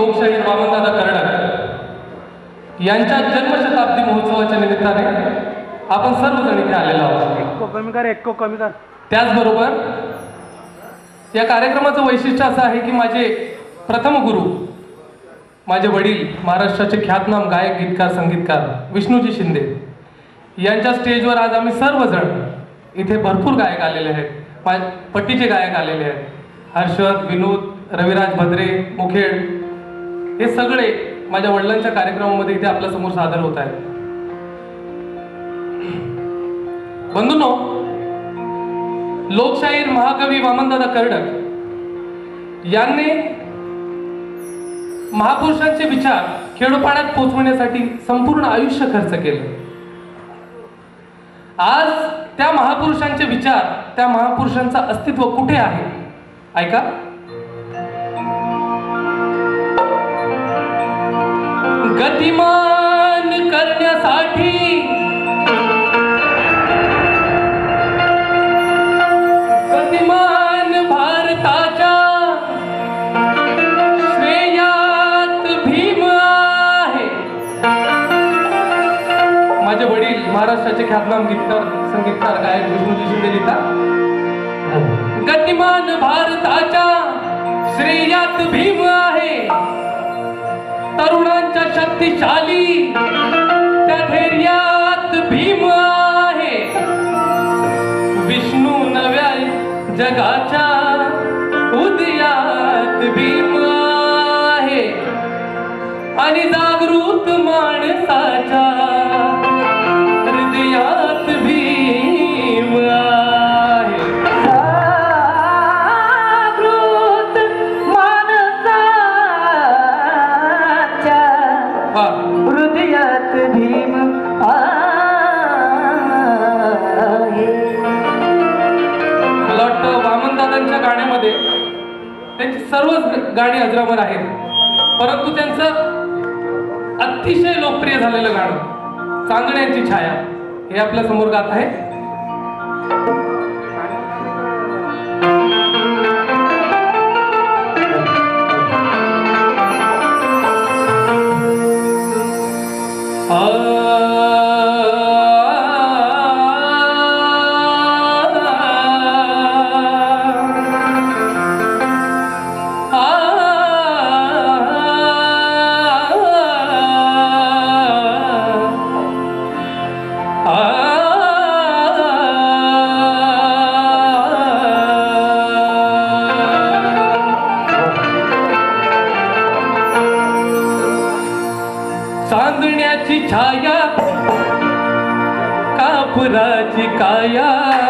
महाकवी लोकशाही वामनदादा कर्णक यांच्या जन्मशताब्दी महोत्सवाच्या निमित्ताने आपण सर्वजण इथे आलेलो आहोत. कमी कर एक्को कमी कर. त्याचबरोबर या कार्यक्रमाचं वैशिष्ट्य असं आहे की माझे प्रथम गुरु माझे वडील महाराष्ट्राचे ख्यातनाम गायक गीतकार संगीतकार विष्णूजी शिंदे यांच्या स्टेजवर आज आम्ही सर्वजण इथे भरपूर गायक आलेले आहेत. पट्टीचे गायक आलेले आहेत. हर्षद विनोद रविराज भद्रे मुखेड हे सगळे माझ्या वडिलांच्या कार्यक्रमामध्ये इथे आपल्यासमोर सादर होत आहे बंधूनो लोकशाहीर महाकवी वामनदादा कर्डक यांनी महापुरुषांचे विचार खेडोपाड्यात पोहोचवण्यासाठी संपूर्ण आयुष्य खर्च केलं. आज त्या महापुरुषांचे विचार त्या महापुरुषांचं अस्तित्व कुठे आहे? ऐका. गतिमान करण्यासाठी. गतिमान भारताच्या श्रेयात भीम आहे. माझे वडील महाराष्ट्राचे ख्यातनाम गीतकार संगीतकार गायक विष्णूजी शिंदे लिहितात. गतिमान भारताच्या श्रेयात भीम आहे. तरुणांच्या शक्तिशाली त्या धैर्यात भीम आहे. विष्णू नव्या जगाच्या उदयात भीम आहे. आणि जागृत माणसाच्या सर्वच गाणी अजरामर आहेत. परंतु त्यांचं अतिशय लोकप्रिय झालेलं गाणं चांदण्यांची छाया हे आपल्यासमोर गात आहे. कापुराची काया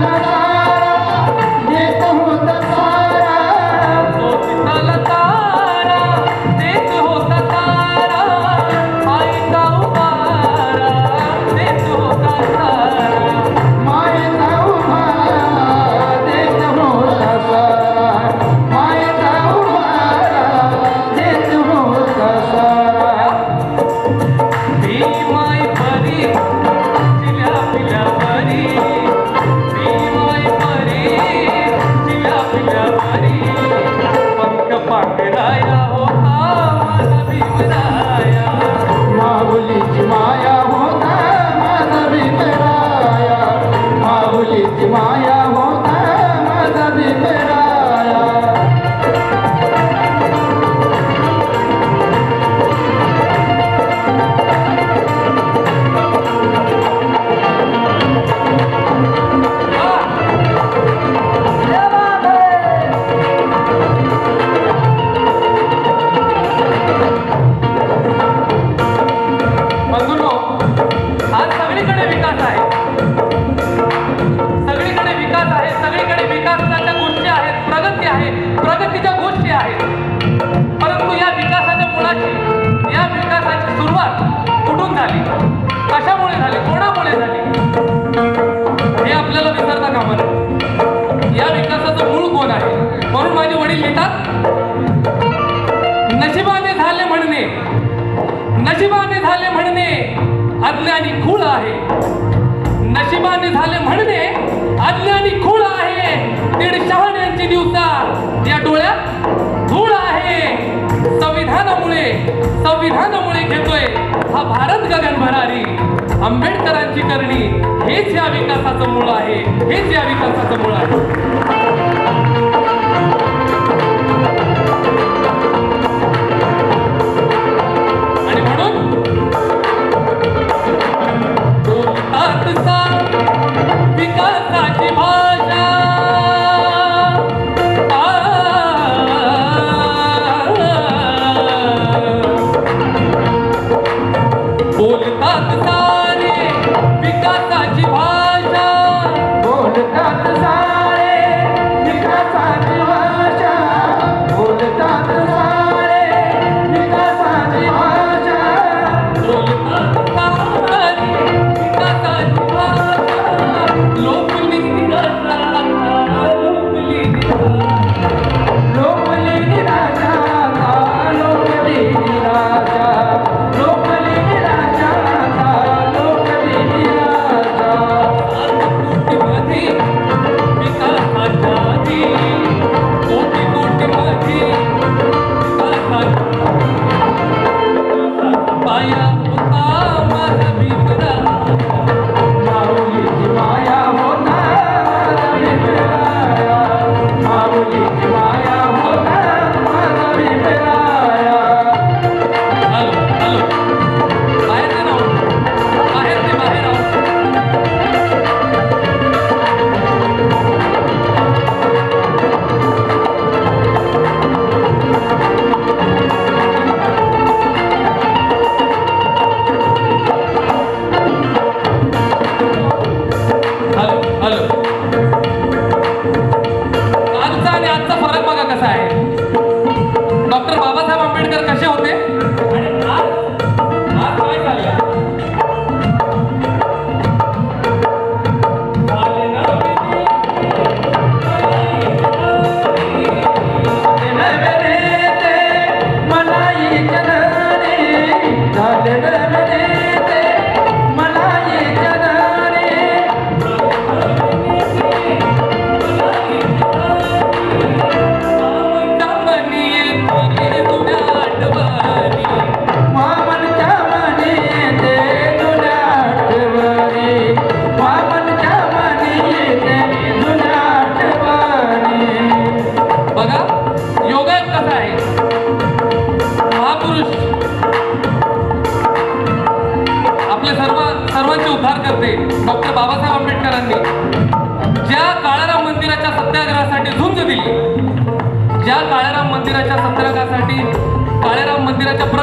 Thank you. नशिबाने झाले म्हणणे अज्ञानी खूळ आहे. नशिबाने झाले म्हणणे अज्ञानी खूळ आहे. दीड शहाण्यांची दिवसा या डोळ्यात धूळ आहे. संविधानामुळे संविधानामुळे घेतोय हा भारत गगन भरारी. आंबेडकरांची करणी हेच या विकासाचं मूळ आहे. हेच या विकासाचं मूळ आहे.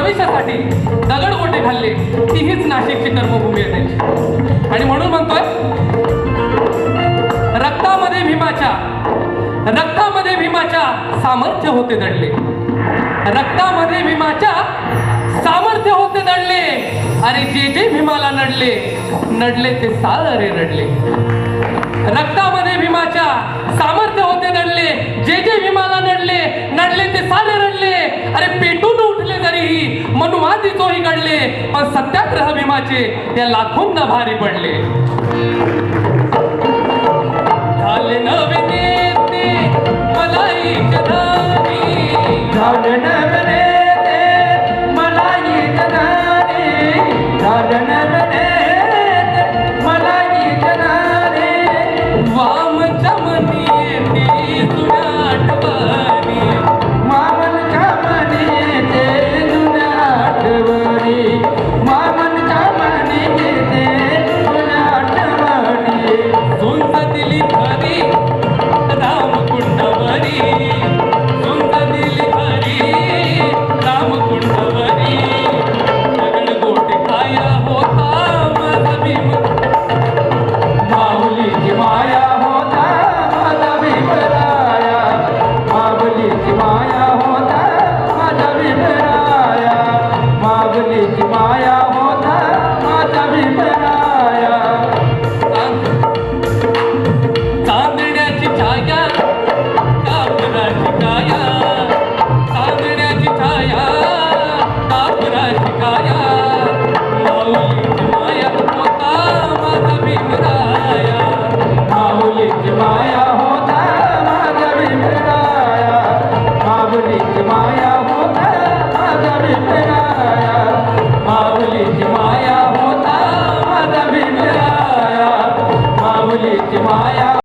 भविष्यासाठी दगड गोटे खाल्ले तीहीच नाशिकची कर्मभूमी येते आणि म्हणून म्हणतोय रक्तामध्ये भीमाच्या रक्तामध्ये भीमाच्या सामर्थ्य होते दडले. रक्तामध्ये भीमाच्या सामर्थ्य होते दडले. अरे जे जे भीमाला नडले नडले ते सारे रडले. रक्तामध्ये भीमाच्या सामर्थ्य होते नडले जे जे भीमाला नडले नडले ते सारे रडले. अरे पेटून पण सत्याग्रह भीमाचे त्या लाखोंना भारी पडले. झाले नवे मलाई कधारी